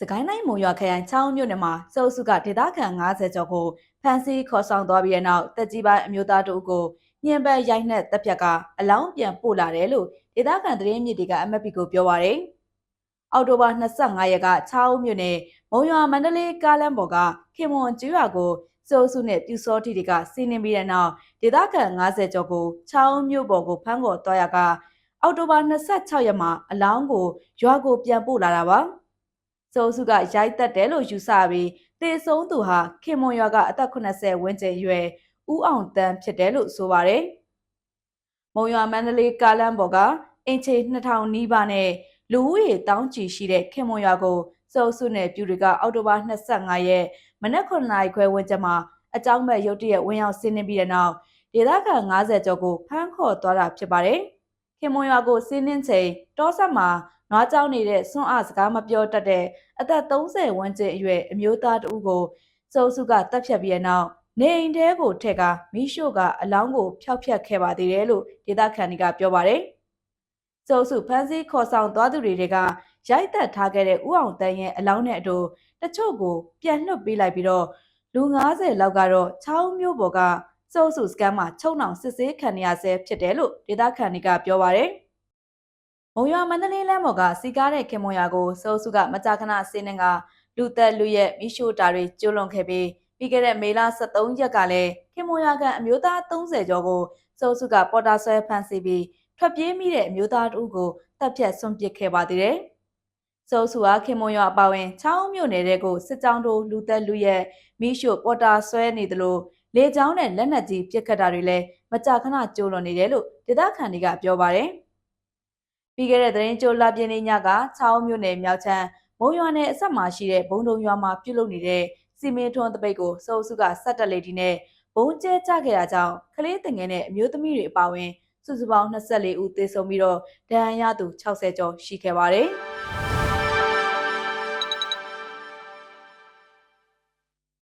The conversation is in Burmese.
စကိုင်းတိုင်းမုံရွာခရိုင်ချောင်းမြို့နယ်မှာစုပ်စုကဒေသခံ90ကျော်ကိုဖမ်းဆီးခေါ်ဆောင်သွားပြီးတဲ့နောက်တက်ကြီးပိုင်းအမျိုးသားတို့ကိုညှဉ်းပန်းရိုက်နှက်တပ်ဖြတ်ကအလောင်းပြန်ပို့လာတယ်လို့ဒေသခံသတင်းမြစ်တွေက MFP ကိုပြောပါရယ်။အောက်တိုဘာ25ရက်ကချောင်းမြို့နယ်မုံရွာမန္တလေးကားလမ်းပေါ်ကခင်မွန်ကျွရွာကိုစုပ်စုနဲ့ပြူစောတိတွေကစီးနင်းပြီးတဲ့နောက်ဒေသခံ90ကျော်ကိုချောင်းမြို့ပေါ်ကိုဖမ်းခေါ်သွားရကအောက်တိုဘာ26ရက်မှာအလောင်းကိုရွာကိုပြန်ပို့လာတာပါ။ စုပ်စုကရိုက်တက်တယ်လို့ယူဆပြီးတေဆုံးသူဟာခင်မွန်ရွာကအသက်80ဝန်းကျင်အရွယ်ဦးအောင်တန်းဖြစ်တယ်လို့ဆိုပါတယ်။မုံရွာမန္တလေးကားလမ်းပေါ်ကအင်ချေ2000နီးပါးနဲ့လူဦးရေတောင်းချီရှိတဲ့ခင်မွန်ရွာကိုစုပ်စုနဲ့ပြူတွေကအောက်တိုဘာ25ရက်မနက်9နာရီခွဲဝန်းကျင်မှာအကြောင်းမဲ့ရုတ်တရက်ဝင်ရောက်ဆင်းနေပြီးတဲ့နောက်ဒေသခံ90ကျော်ကိုဖမ်းခေါ်သွားတာဖြစ်ပါတယ်။ခင်မွန်ရွာကိုဆင်းနှင်းချိန်တောဆက်မှာ နွားကြောင်းနေတဲ့စွန့်အားစကားမပြောတတ်တဲ့အသက်30ဝန်းကျင်အရွယ်အမျိုးသားတဦးကိုစုပ်စုကတပ်ဖြတ်ပြီးတဲ့နောက်နေအိမ်ထဲကိုထက်ကမိရှို့ကအလောင်းကိုဖျောက်ဖျက်ခဲ့ပါသေးတယ်လို့ဒေသခံတွေကပြောပါတယ်။စုပ်စုဖမ်းဆီးခေါ်ဆောင်သွားသူတွေကရိုက်တက်ထားခဲ့တဲ့ဥအောင်တန်းရဲ့အလောင်းနဲ့အတူတချို့ကိုပြန်လွှတ်ပေးလိုက်ပြီးတော့လူ90လောက်ကတော့ချောင်းမျိုးပေါ်ကစုပ်စုစကန်မှာချုံနှောင်စစ်ဆေးခံရဆဲဖြစ်တယ်လို့ဒေသခံတွေကပြောပါတယ်။ မုံရွာမန္တလေးလမ်းပေါ်ကစီကားတဲ့ခင်မွန်ရွာကိုစုပ်စုကမကြာခဏဆင်းနေကလူသက်လူရဲ့မိရှို့တာတွေကျူးလွန်ခဲ့ပြီးပြီးခဲ့တဲ့မေလ23ရက်ကလည်းခင်မွန်ရွာကအမျိုးသား30ကျော်ကိုစုပ်စုကပေါ်တာဆွဲဖမ်းဆီးပြီးထွက်ပြေးမိတဲ့အမျိုးသားတို့ကိုတပ်ဖြတ်ဆွန့်ပစ်ခဲ့ပါသေးတယ်။စုပ်စုဟာခင်မွန်ရွာအပါဝင်ချောင်းမြို့နယ်တဲ့ကိုစစ်ကြောင်းတို့လူသက်လူရဲ့မိရှို့ပေါ်တာဆွဲနေသလိုလေကြောင်းနဲ့လက်နက်ကြီးပစ်ခတ်တာတွေလည်းမကြာခဏကျိုးလွန်နေတယ်လို့ဒေသခံတွေကပြောပါတယ်။ ပြီးခဲ့တဲ့သတင်းကြိုလာပြင်းနေညကချောင်းမြို့နယ်မြောက်ချမ်းမုံရွာနယ်အဆက်မှာရှိတဲ့ဘုံတုံရွာမှာပြုလုပ်နေတဲ့စီမင်းထွန်းတပိတ်ကိုစုပ်စုကစက်တက်လေဒီနဲ့ဘုံကျဲကြခဲ့တာကြောင့်ကလေးတငယ်နဲ့အမျိုးသမီးတွေအပါအဝင်စုစုပေါင်း24ဦးသေဆုံးပြီးတော့ဒဏ်ရာရသူ60ကျော်ရှိခဲ့ပါတယ်။